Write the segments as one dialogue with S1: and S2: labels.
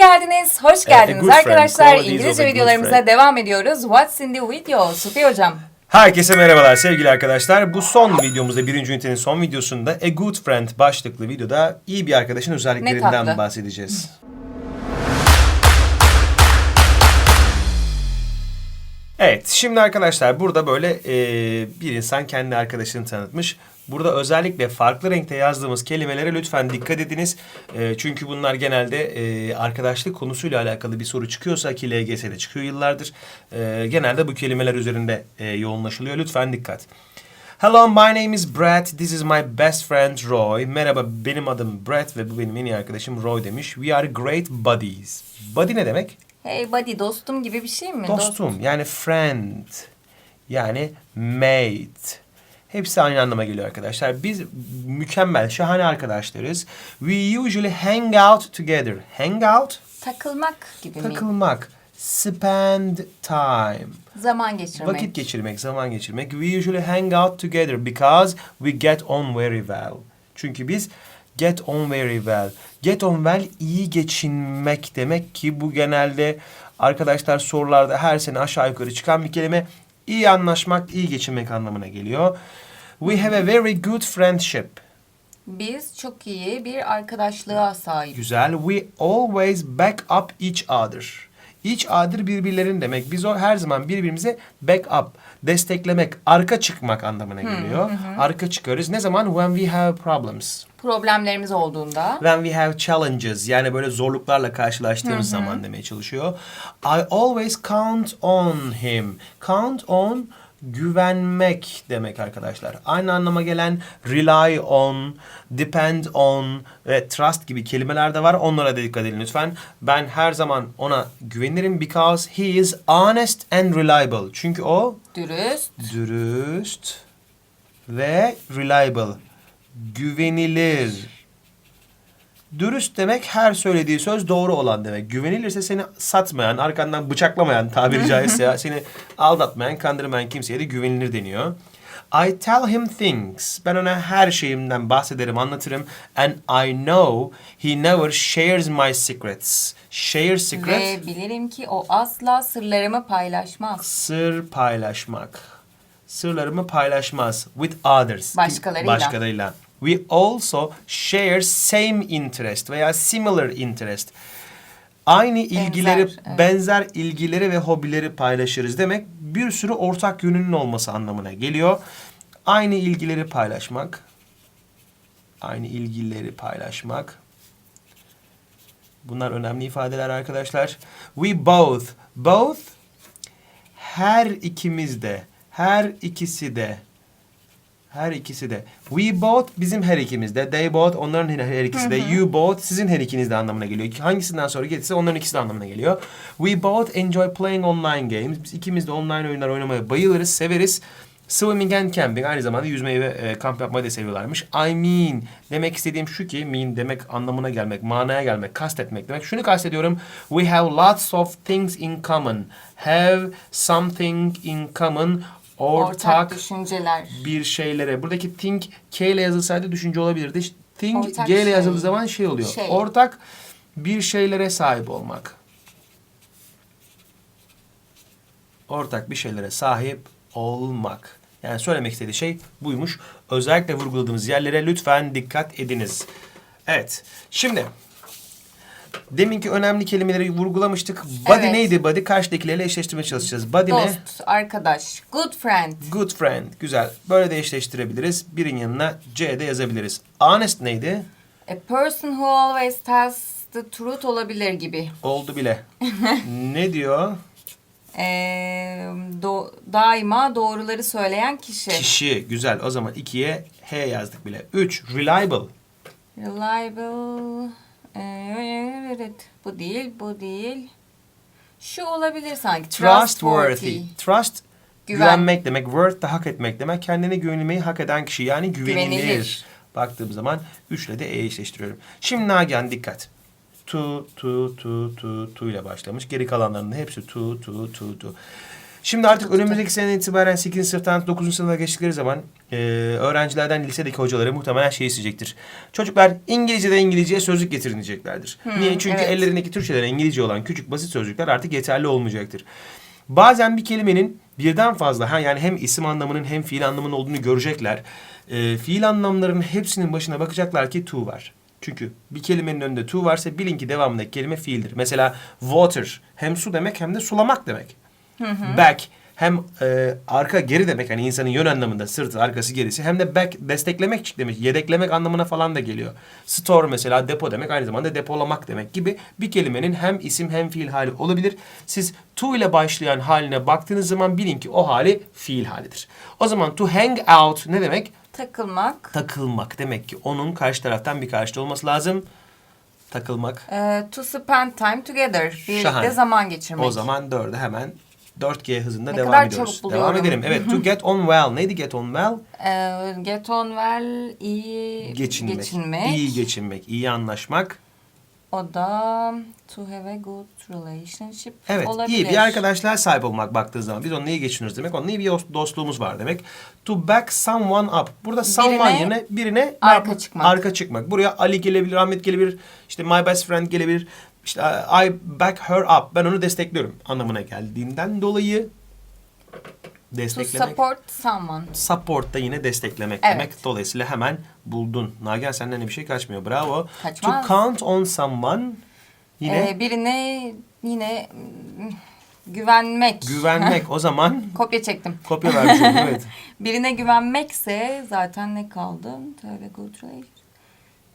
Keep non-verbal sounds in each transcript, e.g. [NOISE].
S1: Geldiniz. Hoş geldiniz
S2: friend,
S1: arkadaşlar. İngilizce videolarımıza devam ediyoruz. What's in the video? Sufi hocam.
S2: Herkese merhabalar sevgili arkadaşlar. Bu son videomuzda birinci ünitenin son videosunda A Good Friend başlıklı videoda iyi bir arkadaşın özelliklerinden bahsedeceğiz. Evet, şimdi arkadaşlar burada böyle e, bir insan kendi arkadaşını tanıtmış. Burada özellikle farklı renkte yazdığımız kelimelere lütfen dikkat ediniz. E, çünkü bunlar genelde e, arkadaşlık konusuyla alakalı bir soru çıkıyorsa ki LGS'de çıkıyor yıllardır. e, genelde bu kelimeler üzerinde e, yoğunlaşılıyor. Lütfen dikkat. Hello, my name is Brett. This is my best friend Roy. Merhaba, benim adım Brett ve bu benim en iyi arkadaşım Roy demiş. We are great buddies. Buddy ne demek?
S1: Hey buddy dostum gibi bir şey mi?
S2: Dostum yani friend yani mate. Hepsi aynı anlama geliyor arkadaşlar. Biz mükemmel, şahane arkadaşlarız. We usually hang out together. Hang out,
S1: Takılmak gibi mi?
S2: takılmak. Spend time.
S1: Zaman geçirmek.
S2: Vakit geçirmek, zaman geçirmek. We usually hang out together because we get on very well. Çünkü biz get on very well. Get on well iyi geçinmek demek ki bu genelde arkadaşlar sorularda her sene aşağı yukarı çıkan bir kelime. İyi anlaşmak, iyi geçinmek anlamına geliyor. We have a very good friendship.
S1: Biz çok iyi bir arkadaşlığa sahibiz.
S2: Güzel. We always back up each other. Each other birbirlerin demek. Biz o her zaman birbirimize back up, desteklemek, arka çıkmak anlamına geliyor. Arka çıkarız. Ne zaman? When we have problems.
S1: Problemlerimiz olduğunda.
S2: When we have challenges. Yani böyle zorluklarla karşılaştığımız zaman demeye çalışıyor. I always count on him. Count on güvenmek demek arkadaşlar. Aynı anlama gelen rely on, depend on ve trust gibi kelimeler de var. Onlara da dikkat edin lütfen. Ben her zaman ona güvenirim because he is honest and reliable. Çünkü o
S1: Dürüst.
S2: dürüst ve reliable. Güvenilir. Dürüst demek her söylediği söz doğru olan demek. Güvenilirse seni satmayan, arkandan bıçaklamayan tabiri caizse [LAUGHS] seni aldatmayan, kandırmayan kimseye de güvenilir deniyor. I tell him things. Ben ona her şeyimden bahsederim, anlatırım. And I know he never shares my secrets. Share secret.
S1: Ve bilirim ki o asla sırlarımı paylaşmaz.
S2: Sır paylaşmak. Sırlarımı paylaşmaz. With others.
S1: Başkalarıyla.
S2: Başkalarıyla. We also share same interest veya similar interest. Aynı ilgileri,
S1: evet.
S2: benzer ilgileri ve hobileri paylaşırız demek bir sürü ortak yönünün olması anlamına geliyor. Aynı ilgileri paylaşmak. Aynı ilgileri paylaşmak. Bunlar önemli ifadeler arkadaşlar. We both, both her ikimiz de, her ikisi de, her ikisi de. We both bizim her ikimiz de. They both onların her ikisi de. You both sizin her ikiniz de anlamına geliyor. Hangisinden sonra gelirse onların ikisi de anlamına geliyor. We both enjoy playing online games. Biz ikimiz de online oyunlar oynamaya bayılırız, severiz. Swimming and camping aynı zamanda yüzmeyi ve e, kamp yapmayı da seviyorlarmış. I mean demek istediğim şu ki mean demek anlamına gelmek, manaya gelmek, kastetmek demek. Şunu kastediyorum. We have lots of things in common. Have something in common.
S1: Ortak,
S2: Ortak
S1: düşünceler.
S2: bir şeylere. Buradaki think K ile yazılsaydı düşünce olabilirdi. Think
S1: Ortak
S2: G ile
S1: şey.
S2: yazıldığı zaman şey oluyor.
S1: Şey.
S2: Ortak bir şeylere sahip olmak. Ortak bir şeylere sahip olmak. Yani söylemek istediği şey buymuş. Özellikle vurguladığımız yerlere lütfen dikkat ediniz. Evet. Şimdi deminki önemli kelimeleri vurgulamıştık. Body
S1: Evet.
S2: neydi? Body karşıdakilerle eşleştirmeye çalışacağız. Body ne?
S1: Dost, arkadaş, good friend.
S2: Good friend. Güzel. Böyle de eşleştirebiliriz. Birin yanına C de yazabiliriz. Honest neydi?
S1: A person who always tells the truth olabilir gibi.
S2: Oldu bile. [LAUGHS] ne diyor?
S1: Ee, do- daima doğruları söyleyen kişi.
S2: Kişi. Güzel. O zaman ikiye H yazdık bile. Üç. Reliable.
S1: Reliable. Ee, evet. Bu değil, bu değil. Şu olabilir sanki.
S2: Trustworthy. Trust
S1: Güven.
S2: güvenmek demek. Worth da hak etmek demek. Kendine güvenilmeyi hak eden kişi. Yani güvenilir.
S1: Güvenilir.
S2: Baktığım zaman 3 ile de E eşleştiriyorum. Şimdi Nagihan dikkat. Tu, tu, tu, tu, tu ile başlamış. Geri kalanlarının hepsi tu, tu, tu, tu. Şimdi artık önümüzdeki seneden itibaren 8. sınıftan 9. sınıfa geçtikleri zaman e, öğrencilerden lisedeki hocaları muhtemelen şey isteyecektir. Çocuklar İngilizce'de İngilizceye sözlük getirin diyeceklerdir. Niye? Çünkü
S1: evet.
S2: ellerindeki Türkçeden İngilizce olan küçük basit sözcükler artık yeterli olmayacaktır. Bazen bir kelimenin birden fazla ha yani hem isim anlamının hem fiil anlamının olduğunu görecekler. E, fiil anlamlarının hepsinin başına bakacaklar ki to var. Çünkü bir kelimenin önünde to varsa bilin ki devamındaki kelime fiildir. Mesela water hem su demek hem de sulamak demek. Back hem e, arka geri demek hani insanın yön anlamında sırtı arkası gerisi hem de back desteklemek demek yedeklemek anlamına falan da geliyor. Store mesela depo demek aynı zamanda depolamak demek gibi bir kelimenin hem isim hem fiil hali olabilir. Siz to ile başlayan haline baktığınız zaman bilin ki o hali fiil halidir. O zaman to hang out ne demek?
S1: Takılmak.
S2: Takılmak demek ki onun karşı taraftan bir karşıtı olması lazım. Takılmak.
S1: Ee, to spend time together. Birlikte
S2: Şahane.
S1: zaman geçirmek.
S2: O zaman dörde hemen 4G hızında
S1: Ne
S2: devam
S1: kadar
S2: ediyoruz.
S1: çabuk
S2: Devam edelim. Evet, [LAUGHS] to get on well. Neydi get on well?
S1: Ee, get on well, iyi
S2: Geçinmek.
S1: geçinmek.
S2: İyi geçinmek, iyi anlaşmak.
S1: O da to have a good relationship
S2: Evet,
S1: olabilir.
S2: iyi bir arkadaşlığa sahip olmak baktığı zaman biz onunla iyi geçiniyoruz demek. Onunla iyi bir dost- dostluğumuz var demek. To back someone up. Burada someone
S1: Birine
S2: yerine birine ne
S1: arka
S2: yapmak?
S1: çıkmak.
S2: Arka çıkmak. Buraya Ali gelebilir, Ahmet gelebilir, işte my best friend gelebilir. İşte I back her up. Ben onu destekliyorum anlamına geldiğinden dolayı
S1: To
S2: desteklemek.
S1: support someone.
S2: Support da yine desteklemek
S1: Evet.
S2: demek. Dolayısıyla hemen buldun. Nagihan senden de bir şey kaçmıyor. Bravo.
S1: Kaçmaz.
S2: To count on someone yine
S1: Ee, birine yine mm, güvenmek.
S2: güvenmek. o zaman [LAUGHS]
S1: Kopya çektim.
S2: kopya vermiş oldum. Evet. [LAUGHS]
S1: Birine güvenmekse zaten ne kaldı? To good relationship.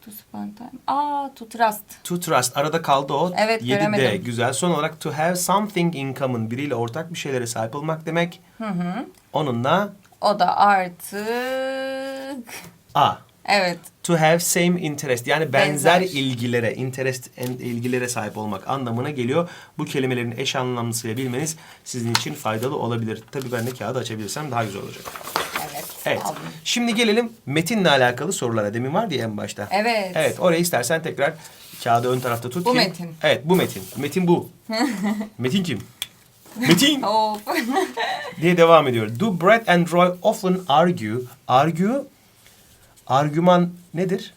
S1: To spend time. Aa, to trust.
S2: To trust. Arada kaldı o.
S1: Evet,
S2: 7D.
S1: göremedim.
S2: Güzel. Son olarak to have something in common. Biriyle ortak bir şeylere sahip olmak demek.
S1: Hı hı.
S2: Onunla
S1: O da artık...
S2: A.
S1: Evet.
S2: To have same interest yani benzer,
S1: Benzer.
S2: ilgilere, interest and ilgilere sahip olmak anlamına geliyor. Bu kelimelerin eş anlamlısıyla bilmeniz sizin için faydalı olabilir. Tabii ben de kağıdı açabilirsem daha güzel olacak.
S1: Evet.
S2: Şimdi gelelim metinle alakalı sorulara. Demin vardı ya en başta.
S1: Evet.
S2: Evet orayı istersen tekrar kağıdı ön tarafta tut
S1: Bu
S2: ki-
S1: metin.
S2: Evet bu metin. Metin bu. [LAUGHS] metin kim? Metin [LAUGHS]
S1: Of. [LAUGHS]
S2: diye devam ediyor. Do Brett and Roy often argue? Argue, argüman nedir?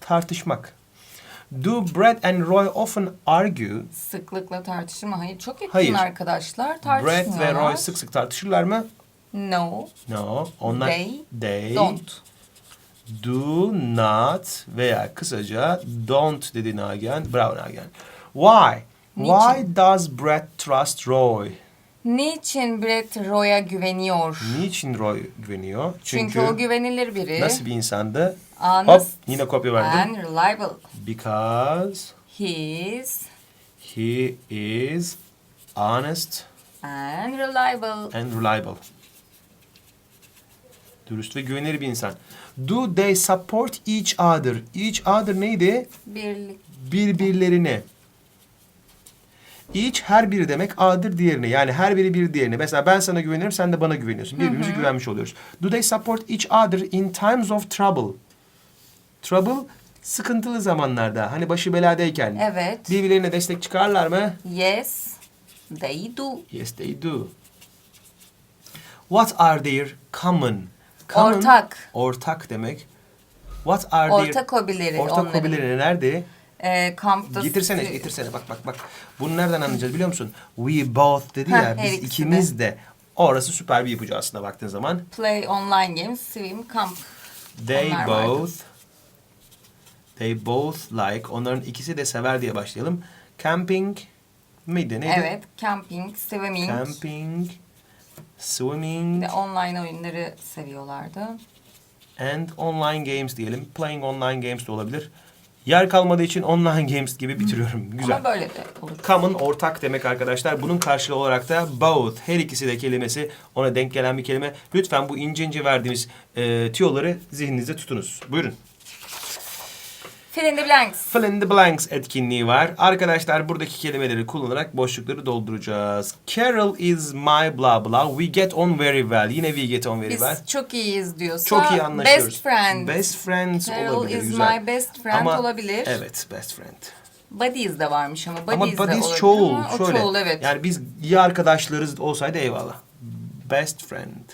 S2: Tartışmak. Do Brett and Roy often argue?
S1: Sıklıkla tartışır mı? Hayır. Çok yakın
S2: Hayır.
S1: arkadaşlar. Tartışmıyorlar.
S2: ve Roy sık sık tartışırlar mı?
S1: No.
S2: No. Onlar
S1: They
S2: they
S1: Don't.
S2: do not veya kısaca don't dedi Nagihan. Bravo Nagihan. Why? Why
S1: Niçin?
S2: does Brett trust Roy?
S1: Niçin Brett Roy'a güveniyor?
S2: Niçin Roy güveniyor?
S1: Çünkü, o güvenilir biri.
S2: nasıl bir insandı? Hop
S1: Honest
S2: yine kopya verdim.
S1: and reliable.
S2: Because
S1: He is
S2: he is honest
S1: and reliable.
S2: and reliable. Dürüst ve güvenilir bir insan. Do they support each other? Each other neydi?
S1: Birlik.
S2: Birbirlerini. Each her biri demek other diğerine. Yani her biri bir diğerine. Mesela ben sana güvenirim sen de bana güveniyorsun. Birbirimize güvenmiş oluyoruz. Do they support each other in times of trouble? Trouble sıkıntılı zamanlarda. Hani başı beladayken.
S1: Evet.
S2: Birbirlerine destek çıkarlar mı?
S1: Yes, they do.
S2: Yes they do. What are their common? Common,
S1: Ortak.
S2: Ortak demek. What are their...
S1: Ortak hobileri
S2: Ortak
S1: onların.
S2: hobileri nerede?
S1: Ee, kampta...
S2: Getirsene, getirsene. Bak bak bak. Bunu nereden anlayacağız biliyor musun? We both dedi ya. Biz ikimiz de. Orası süper bir ipucu aslında baktığın zaman.
S1: Play online games, swim, camp.
S2: They
S1: Onlar vardı.
S2: both They both like. Onların ikisi de sever diye başlayalım. Camping miydi? Neydi?
S1: Evet, camping, swimming.
S2: Camping, swimming
S1: Ve online oyunları seviyorlardı.
S2: and online games diyelim. Playing online games de olabilir. Yer kalmadığı için online games gibi bitiriyorum. Güzel.
S1: Ama böyle de olur.
S2: Common ortak demek arkadaşlar. Bunun karşılığı olarak da both her ikisi de kelimesi ona denk gelen bir kelime. Lütfen bu ince ince verdiğimiz e, tüyoları zihninizde tutunuz. Buyurun.
S1: Fill in the blanks.
S2: Fill in the blanks etkinliği var. Arkadaşlar buradaki kelimeleri kullanarak boşlukları dolduracağız. Carol is my blah blah. We get on very well. Yine we get on very
S1: Biz
S2: well.
S1: çok iyiyiz diyorsa
S2: Çok iyi anlaşıyoruz.
S1: best friend.
S2: Best friends
S1: Carol
S2: olabilir.
S1: is
S2: güzel.
S1: my best friend olabilir.
S2: Evet best friend.
S1: Buddies de varmış ama buddies
S2: Ama
S1: de
S2: buddies
S1: olabilir
S2: çoğul.
S1: ama o
S2: Şöyle.
S1: çoğul evet.
S2: Yani biz iyi arkadaşlarız olsaydı eyvallah. best friend.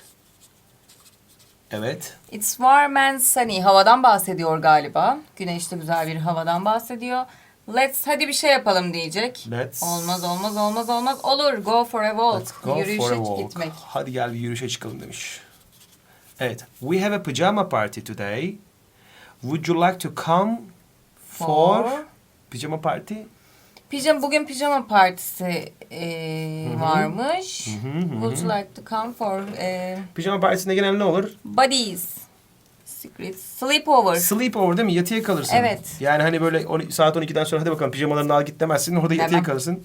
S2: Evet.
S1: It's warm and sunny. Havadan bahsediyor galiba. Güneşli güzel bir havadan bahsediyor. Let's hadi bir şey yapalım diyecek.
S2: Let's-
S1: Olmaz olmaz olmaz olmaz. Olur go for a walk.
S2: Let's go
S1: Yürüyüşe
S2: for a walk.
S1: gitmek.
S2: Hadi gel bir yürüyüşe çıkalım demiş. Evet. We have a pajama party today. Would you like to come for,
S1: For-
S2: pajama party?
S1: Pijama, bugün pijama partisi e, varmış. Would you like to come for e,
S2: Pijama partisinde genelde ne olur?
S1: buddies? Secret sleepover.
S2: Sleepover değil mi? Yatıya kalırsın.
S1: Evet.
S2: Yani hani böyle on- saat 12'den sonra hadi bakalım pijamalarını al git demezsin. Orada yatıya
S1: Demem.
S2: kalırsın.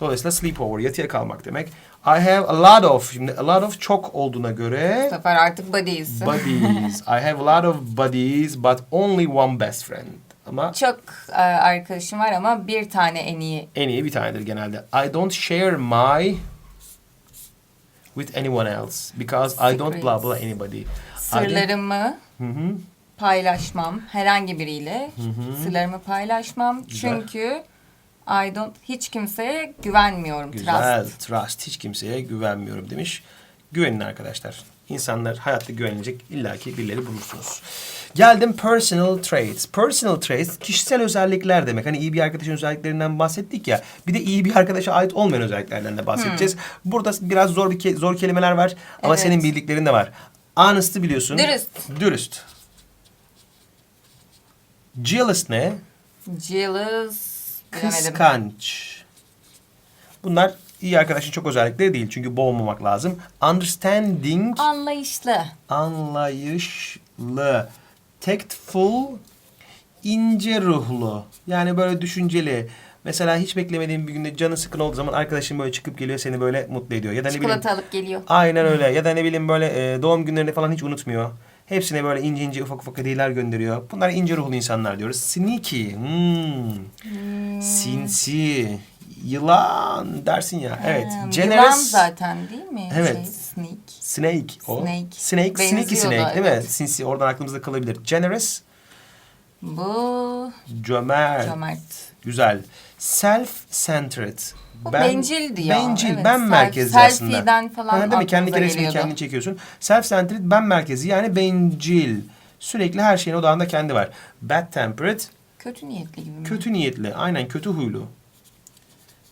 S2: Dolayısıyla sleepover, yatıya kalmak demek. I have a lot of, şimdi a lot of çok olduğuna
S1: Bu
S2: göre
S1: sefer artık buddies.
S2: buddies. I have a lot of buddies but only one best friend. Ama
S1: Çok e, arkadaşım var ama bir tane en iyi.
S2: en iyi bir tanedir genelde. I don't share my with anyone else because I don't blah blah anybody. I don't-
S1: Sırlarımı
S2: Hı hı.
S1: paylaşmam herhangi biriyle. Sırlarımı paylaşmam.
S2: Güzel.
S1: Çünkü I don't hiç kimseye güvenmiyorum.
S2: Güzel.
S1: Trust.
S2: Trust. Hiç kimseye güvenmiyorum demiş. Güvenin arkadaşlar. İnsanlar hayatta güvenilecek illaki birileri bulursunuz. Geldim personal traits. Personal traits kişisel özellikler demek. Hani iyi bir arkadaşın özelliklerinden bahsettik ya. Bir de iyi bir arkadaşa ait olmayan özelliklerden de bahsedeceğiz. Burada biraz zor bir ke- zor kelimeler var ama
S1: Evet.
S2: senin bildiklerin de var. Honest'ı biliyorsun.
S1: Dürüst.
S2: Dürüst. Jealous ne?
S1: Jealous.
S2: Kıskanç. Bunlar iyi arkadaşın çok özellikleri değil. Çünkü boğmamak lazım. Understanding,
S1: Anlayışlı.
S2: anlayışlı. Tactful, ince ruhlu. Yani böyle düşünceli. Mesela hiç beklemediğin bir günde canı sıkın olduğu zaman arkadaşın böyle çıkıp geliyor seni böyle mutlu ediyor. Ya da ne bileyim
S1: alıp geliyor.
S2: Aynen öyle. Ya da ne bileyim böyle e, doğum günlerini falan hiç unutmuyor. Hepsine böyle ince ince ufak ufak hediyeler gönderiyor. Bunlar ince ruhlu insanlar diyoruz. Sneaky. Hmm. Sinsi. Yılan dersin ya. Evet.
S1: Hmm,
S2: Generous.
S1: Yılan zaten değil mi?
S2: Evet.
S1: Şey, snake.
S2: Snake. O.
S1: Snake.
S2: Snake. Sneaky
S1: Benziyor
S2: snake
S1: da,
S2: değil mi?
S1: evet.
S2: Sinsi. Oradan aklımızda kalabilir. Generous.
S1: Bu
S2: Cömert.
S1: cömert.
S2: Güzel. Self-centered.
S1: Bu bencildi ya.
S2: Bencil,
S1: Evet,
S2: ben
S1: self-
S2: merkezli aslında.
S1: selfie'den falan
S2: Ha, değil mi? Kendi resmini kendin çekiyorsun. Self-centered, ben merkezi yani bencil. Sürekli her şeyin odağında kendi var. Bad-tempered,
S1: Kötü niyetli gibi mi?
S2: kötü niyetli. Aynen kötü huylu.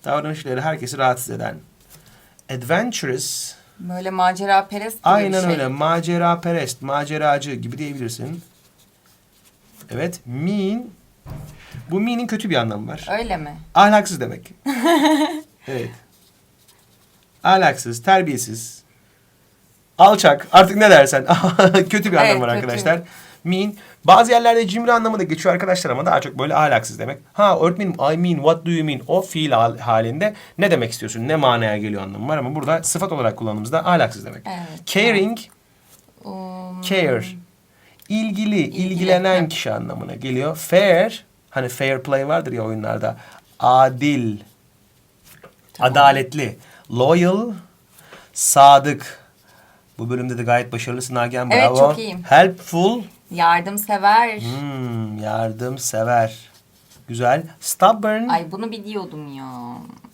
S2: Davranışları herkesi rahatsız eden. Adventurous,
S1: Böyle macera perest gibi
S2: aynen
S1: bir şey.
S2: öyle. Macera perest, maceracı gibi diyebilirsin. Evet. Mean, bu mean'in kötü bir anlamı var.
S1: Öyle mi?
S2: Ahlaksız demek. [LAUGHS] evet. Ahlaksız, terbiyesiz. Alçak, artık ne dersen. [LAUGHS] kötü bir anlamı
S1: Evet,
S2: var
S1: kötü.
S2: arkadaşlar. Mean. Bazı yerlerde cimri anlamı da geçiyor arkadaşlar ama daha çok böyle ahlaksız demek. Ha öğretmenim I mean what do you mean? O fiil hal- halinde ne demek istiyorsun? Ne manaya geliyor anlamı var ama burada sıfat olarak kullandığımızda ahlaksız demek.
S1: Evet.
S2: Caring,
S1: Um,
S2: care. İlgili, ilgilenen
S1: evet.
S2: kişi anlamına geliyor. Fair, hani fair play vardır ya oyunlarda. Adil,
S1: Tamam.
S2: adaletli. Loyal, sadık. Bu bölümde de gayet başarılısın Nagihan.
S1: Evet,
S2: Bravo.
S1: çok iyiyim.
S2: Helpful,
S1: Yardımsever.
S2: hmm, yardımsever. Güzel. Stubborn,
S1: Ay bunu biliyordum ya.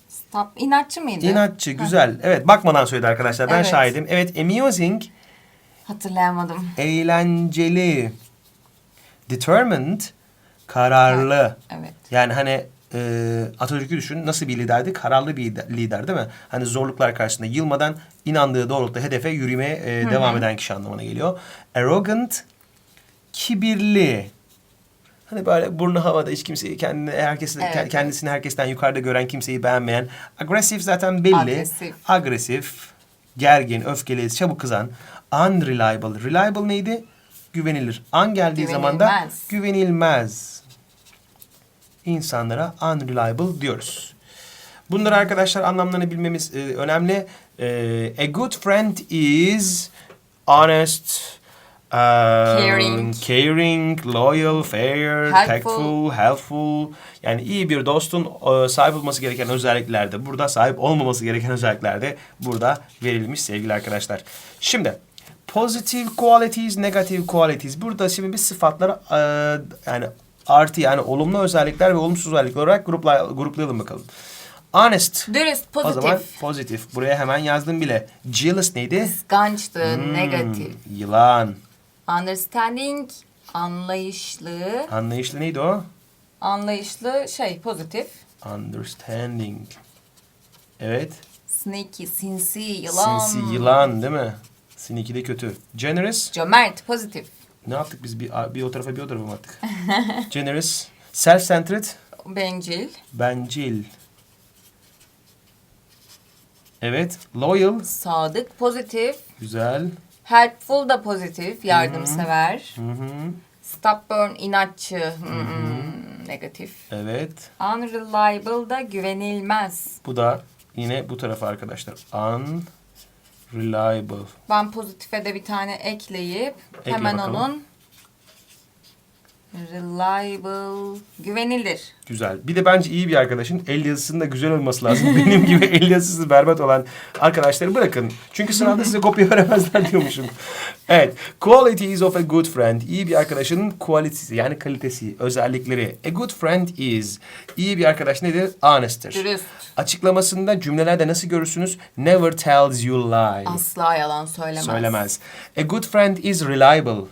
S1: Stop. İnatçı mıydı?
S2: inatçı, güzel. Evet, bakmadan söyledi arkadaşlar. Ben
S1: Evet.
S2: şahidim. Evet, amusing,
S1: Hatırlayamadım.
S2: eğlenceli. Determined, kararlı.
S1: Evet.
S2: Yani hani e, Atatürk'ü düşün nasıl bir liderdi? Kararlı bir lider, lider değil mi? Hani zorluklar karşısında yılmadan inandığı doğrultuda hedefe yürümeye e, devam eden kişi anlamına geliyor. Arrogant, kibirli. Hani böyle burnu havada hiç kimseyi kendini herkesi
S1: Evet.
S2: ke- kendisini herkesten yukarıda gören kimseyi beğenmeyen. Agresif zaten belli.
S1: Agresif.
S2: Agresif, gergin, öfkeli, çabuk kızan. Unreliable. Reliable neydi? Güvenilir. An geldiği zaman da
S1: Güvenilmez.
S2: güvenilmez insanlara unreliable diyoruz. Bunları arkadaşlar anlamlarını bilmemiz e, önemli. E, a good friend is honest, um,
S1: Caring.
S2: caring, loyal, fair,
S1: Helpful.
S2: tactful, helpful. Yani iyi bir dostun sahip olması gereken özellikler de burada, sahip olmaması gereken özellikler de burada verilmiş sevgili arkadaşlar. Şimdi positive qualities, negative qualities. Burada şimdi bir sıfatları yani artı yani olumlu özellikler ve olumsuz özellikler olarak grupla, gruplayalım bakalım. Honest.
S1: Dürüst,
S2: O zaman
S1: pozitif.
S2: pozitif. Buraya hemen yazdım bile. Jealous neydi?
S1: Kıskançtı,
S2: Hmm,
S1: negatif.
S2: Yılan.
S1: Understanding, anlayışlı.
S2: Anlayışlı neydi o?
S1: Anlayışlı şey, pozitif.
S2: Understanding. Evet.
S1: Sneaky, sinsi, yılan.
S2: Sinsi yılan değil mi? Sneaky de kötü. Generous.
S1: Cömert, pozitif.
S2: Ne yaptık biz? Bir, bir o tarafa bir o tarafa mı attık? [LAUGHS] Generous. Self-centered.
S1: Bencil.
S2: Bencil. Evet. Loyal.
S1: Sadık, pozitif.
S2: Güzel.
S1: Helpful da pozitif, yardımsever.
S2: Hı hı.
S1: Stubborn, inatçı, hmm, negatif.
S2: Evet.
S1: Unreliable da güvenilmez.
S2: Bu da yine bu tarafa arkadaşlar. Unreliable.
S1: Ben pozitife de bir tane ekleyip
S2: Ekle
S1: hemen
S2: bakalım.
S1: onun reliable, güvenilir.
S2: Güzel. Bir de bence iyi bir arkadaşın el yazısının da güzel olması lazım. [LAUGHS] Benim gibi el yazısı berbat olan arkadaşları bırakın. Çünkü sınavda size kopya veremezler diyormuşum. Evet. Qualities of a good friend. İyi bir arkadaşın kualitesi yani kalitesi, özellikleri. A good friend is. İyi bir arkadaş nedir? Honest'tir.
S1: Dürüst.
S2: Açıklamasında cümlelerde nasıl görürsünüz? Never tells you lie.
S1: Asla yalan söylemez.
S2: Söylemez. A good friend is reliable.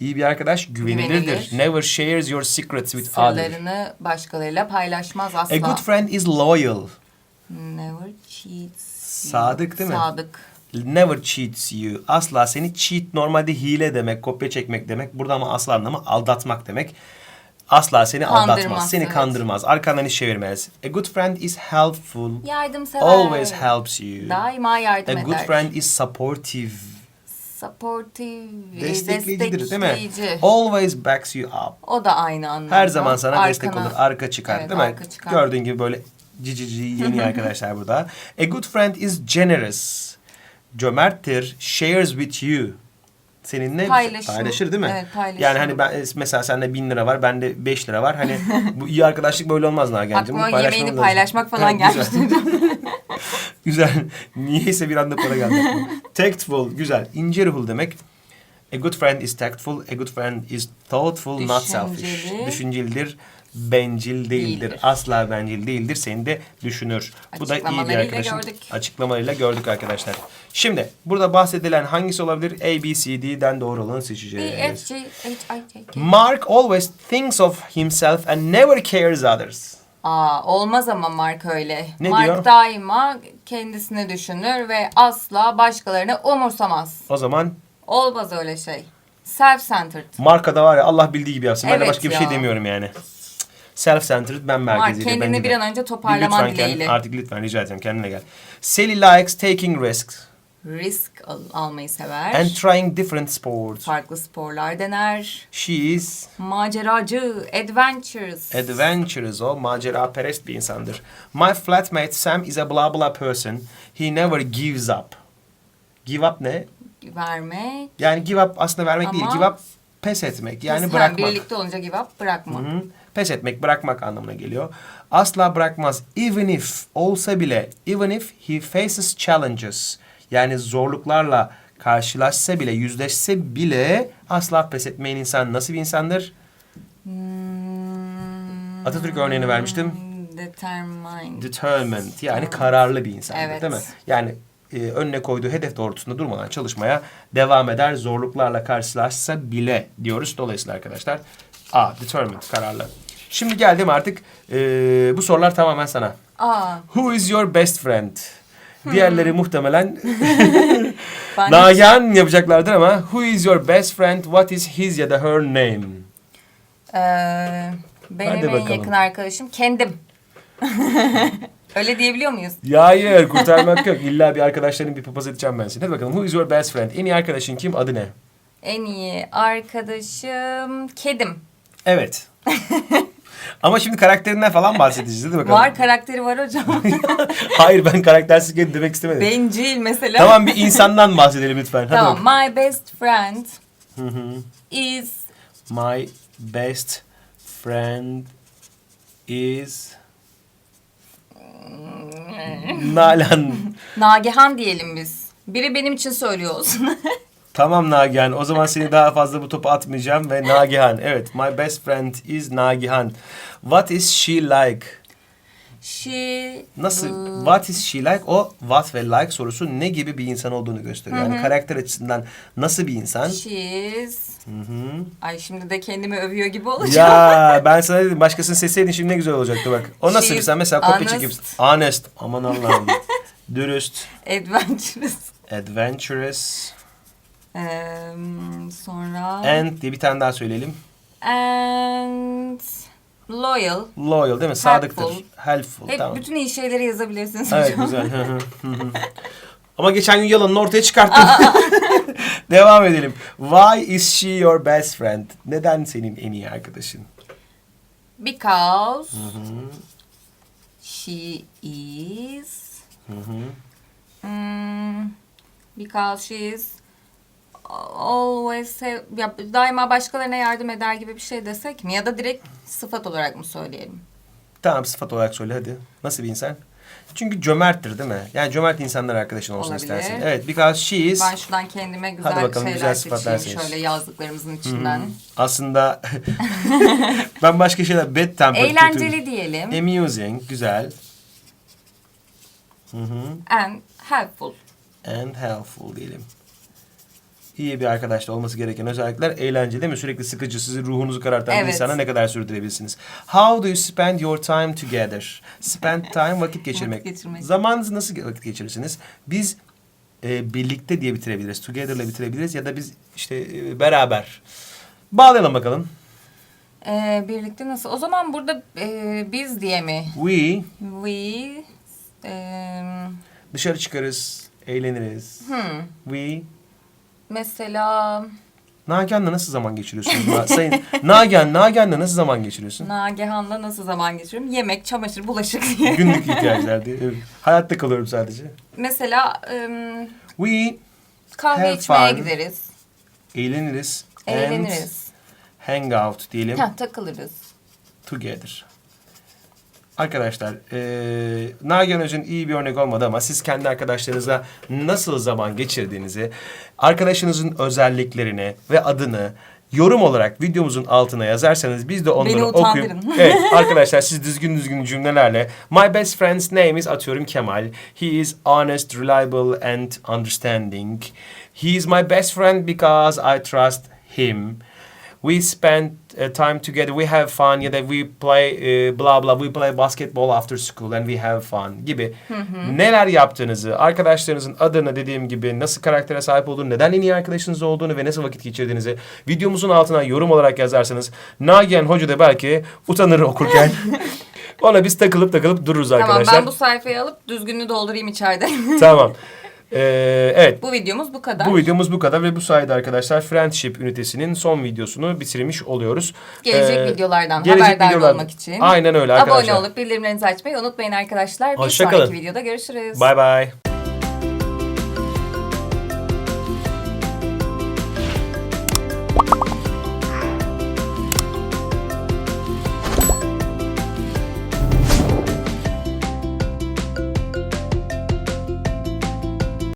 S2: İyi bir arkadaş güvenilirdir.
S1: Güvenilir.
S2: Never shares your secrets with others.
S1: Sırlarını başkalarıyla paylaşmaz asla.
S2: A good friend is loyal.
S1: Never cheats.
S2: Sadık değil mi?
S1: Sadık.
S2: Never cheats you. Asla seni cheat normalde hile demek, kopya çekmek demek. Burada ama asla anlamı aldatmak demek. Asla seni
S1: Kandırmaz,
S2: aldatmaz, seni
S1: evet.
S2: kandırmaz, arkandan iş çevirmez. A good friend is helpful.
S1: Yardımsever.
S2: Always helps you.
S1: Daima yardım
S2: A
S1: eder.
S2: good friend is supportive.
S1: Supportive.
S2: Destekleyicidir değil mi?
S1: destekleyici.
S2: Always backs you up.
S1: O da aynı anlamda.
S2: Her zaman sana destek
S1: Arkana-
S2: olur, arka çıkar
S1: Evet,
S2: değil mi?
S1: arka çıkar.
S2: Gördüğün gibi böyle cicici yeni [LAUGHS] arkadaşlar burada. A good friend is generous. Cömerttir, shares with you. Seninle
S1: Paylaşım.
S2: paylaşır değil mi?
S1: Evet, paylaşım.
S2: Yani hani ben mesela sende bin lira var, bende beş lira var. Hani bu iyi arkadaşlık böyle olmaz [LAUGHS] Nagihan'cığım.
S1: Aklıma yemeğini
S2: lazım.
S1: paylaşmak [LAUGHS] falan gelmişti. [LAUGHS]
S2: güzel. Niyeyse bir anda para geldi. Tactful, güzel. İnce ruhlu demek. A good friend is tactful. A good friend is thoughtful, not selfish.
S1: Düşünceli.
S2: Düşüncelidir, bencil değildir.
S1: Değildir.
S2: Asla bencil değildir. Seni de düşünür. Bu da iyi bir arkadaşın
S1: gördük.
S2: açıklamalarıyla gördük arkadaşlar. Şimdi burada bahsedilen hangisi olabilir? A, B, C, D'den doğru olanı
S1: B, F,
S2: seçeceğiz.
S1: G, H, I, J, K.
S2: Mark always thinks of himself and never cares others.
S1: Aa, olmaz ama Mark öyle.
S2: Ne
S1: Mark
S2: diyor?
S1: daima kendisini düşünür ve asla başkalarını umursamaz.
S2: O zaman
S1: Olmaz öyle şey. Self-centered.
S2: markada var ya Allah bildiği gibi yapsın. ben de
S1: Evet
S2: başka bir şey demiyorum yani. Self-centered ben
S1: Mark
S2: merkeziydi.
S1: kendini bir an önce toparlaman
S2: lütfen
S1: dileğiyle.
S2: Artık lütfen rica edeceğim kendine gel. Sally likes taking risks
S1: Risk al- almayı sever.
S2: and trying different sports.
S1: Farklı sporlar dener.
S2: She is
S1: Maceracı, adventures.
S2: adventurous o macera perest bir insandır. My flatmate Sam is a blah blah person. He never gives up. Give up ne?
S1: Vermek.
S2: Yani give up aslında vermek değil.
S1: Ama-
S2: Give up pes etmek. Yani
S1: Biz-
S2: bırakmak.
S1: ha, birlikte olunca give up bırakma.
S2: Hı. Pes etmek, bırakmak anlamına geliyor. Asla bırakmaz. Even if olsa bile, even if he faces challenges. Yani zorluklarla karşılaşsa bile, yüzleşse bile asla pes etmeyen insan nasıl bir insandır?
S1: Hmm,
S2: Atatürk örneğini vermiştim.
S1: Determined.
S2: Determined yani kararlı bir insandır
S1: Evet.
S2: değil mi? Yani e, önüne koyduğu hedef doğrultusunda durmadan çalışmaya devam eder. Zorluklarla karşılaşsa bile diyoruz. Dolayısıyla arkadaşlar A. Determined kararlı. Şimdi geldim artık e, bu sorular tamamen sana.
S1: Aa,
S2: Who is your best friend? Diğerleri muhtemelen [LAUGHS] Nagihan yapacaklardır ama Who is your best friend? What is his ya da her name?
S1: Ee, benim
S2: Hadi
S1: en
S2: bakalım.
S1: yakın arkadaşım kendim. [LAUGHS] Öyle diyebiliyor muyuz?
S2: Ya hayır kurtarmak yok. İlla bir arkadaşların bir papaz edeceğim ben seni. Hadi bakalım. Who is your best friend? En iyi arkadaşın kim? Adı ne?
S1: En iyi arkadaşım kedim.
S2: Evet. [LAUGHS] Ama şimdi karakterinden falan bahsedeceğiz. Hadi bakalım.
S1: Var karakteri var hocam. [LAUGHS]
S2: Hayır ben karaktersiz kedi demek istemedim.
S1: Bencil mesela.
S2: Tamam bir insandan bahsedelim lütfen. Hadi
S1: Tamam.
S2: bakalım.
S1: My best friend is
S2: My best friend is... Nalan.
S1: Nagihan diyelim biz. Biri benim için söylüyor olsun. [LAUGHS]
S2: Tamam Nagihan. O zaman seni daha fazla bu topu atmayacağım ve Nagihan. Evet. My best friend is Nagihan. What is she like?
S1: She...
S2: Nasıl? What is she like? O what ve like sorusu ne gibi bir insan olduğunu gösteriyor. Yani karakter açısından nasıl bir insan? Hı hı.
S1: Ay şimdi de kendimi övüyor gibi olacağım.
S2: Ya [LAUGHS] ben sana dedim başkasını seçseydin şimdi ne güzel olacaktı bak. O nasıl bir insan? Mesela kopya
S1: honest.
S2: çekip honest. Aman Allah'ım. Dürüst. [LAUGHS]
S1: Adventurous.
S2: Adventurous.
S1: Eee, sonra...
S2: And diye bir tane daha söyleyelim.
S1: And... Loyal.
S2: Loyal değil mi? Sadıktır.
S1: Helpful.
S2: Helpful.
S1: Hep
S2: tamam.
S1: bütün iyi şeyleri yazabilirsiniz
S2: Evet
S1: hocam.
S2: güzel. Hı [LAUGHS] hı. [LAUGHS] Ama geçen gün yalanını ortaya çıkarttın. [LAUGHS] Devam edelim. Why is she your best friend? Neden senin en iyi arkadaşın?
S1: Because she is...
S2: Hı hı.
S1: Hmm, because she is always have- ya, daima başkalarına yardım eder gibi bir şey desek mi? Ya da direkt sıfat olarak mı söyleyelim?
S2: Tamam sıfat olarak söyle hadi. Nasıl bir insan? Çünkü cömerttir değil mi? Yani cömert insanlar arkadaşın olsun
S1: Olabilir.
S2: istersin. Evet because she is...
S1: Ben şuradan kendime güzel
S2: Hadi bakalım,
S1: şeyler
S2: güzel sıfatlar
S1: seçeyim
S2: seç.
S1: şöyle yazdıklarımızın içinden.
S2: Aslında [LAUGHS] ben başka şeyler bad tempered,
S1: Eğlenceli diyelim.
S2: kötü. Amusing, güzel. Hı hı.
S1: And helpful.
S2: And helpful diyelim. İyi bir arkadaşta olması gereken özellikler eğlenceli değil mi? Sürekli sıkıcı, sizi ruhunuzu karartan bir
S1: Evet.
S2: insana ne kadar sürdürebilirsiniz? How do you spend your time together? Spend time vakit geçirmek.
S1: Geçirmek.
S2: Zamanınızı nasıl vakit geçirirsiniz? Biz e, birlikte diye bitirebiliriz. Together'la bitirebiliriz ya da biz işte e, beraber. Bağlayalım bakalım.
S1: Ee, birlikte nasıl? O zaman burada e, biz diye mi?
S2: We
S1: We em,
S2: dışarı çıkarız, eğleniriz.
S1: hmm,
S2: We
S1: mesela
S2: Nagihan'la nasıl zaman geçiriyorsunuz? Sayın Nagihan, Nagihan'la nasıl zaman geçiriyorsun?
S1: Nagihan'la nasıl zaman geçiriyorum? Yemek, çamaşır, bulaşık diye.
S2: Günlük ihtiyaçlar diye. Evet. Hayatta kalıyorum sadece.
S1: Mesela em,
S2: We
S1: kahve
S2: Have
S1: içmeye
S2: fun.
S1: gideriz.
S2: eğleniriz.
S1: Eğleniriz.
S2: And hang out diyelim.
S1: Ha, takılırız.
S2: Together. Arkadaşlar, eee Nagihan Hoca'nın iyi bir örnek olmadı ama siz kendi arkadaşlarınızla nasıl zaman geçirdiğinizi, arkadaşınızın özelliklerini ve adını yorum olarak videomuzun altına yazarsanız biz de onları
S1: Beni
S2: okuyup...
S1: utandırın. [LAUGHS]
S2: Evet arkadaşlar siz düzgün düzgün cümlelerle My best friend's name is atıyorum Kemal. He is honest, reliable and understanding. He is my best friend because I trust him. We spend uh, time together. We have fun. Ya da we play uh, blah blah. We play basketball after school and we have fun gibi. Neler yaptığınızı, arkadaşlarınızın adını dediğim gibi nasıl karaktere sahip olduğunu, neden en iyi arkadaşınız olduğunu ve nasıl vakit geçirdiğinizi videomuzun altına yorum olarak yazarsanız Nagihan Hoca da belki utanır okurken. [LAUGHS] Ona biz takılıp takılıp dururuz
S1: Tamam
S2: arkadaşlar.
S1: ben bu sayfayı alıp düzgününü doldurayım içeride.
S2: Tamam. [LAUGHS] Ee, evet.
S1: bu videomuz bu kadar.
S2: Bu videomuz bu kadar ve bu sayede arkadaşlar Friendship ünitesinin son videosunu bitirmiş oluyoruz.
S1: Gelecek
S2: Ee,
S1: videolardan
S2: gelecek
S1: haberdar
S2: videolar-
S1: olmak için.
S2: Aynen öyle arkadaşlar.
S1: Abone olup bildirimlerinizi açmayı unutmayın arkadaşlar. Bir
S2: Hoşça kalın.
S1: sonraki videoda görüşürüz.
S2: Bye bye.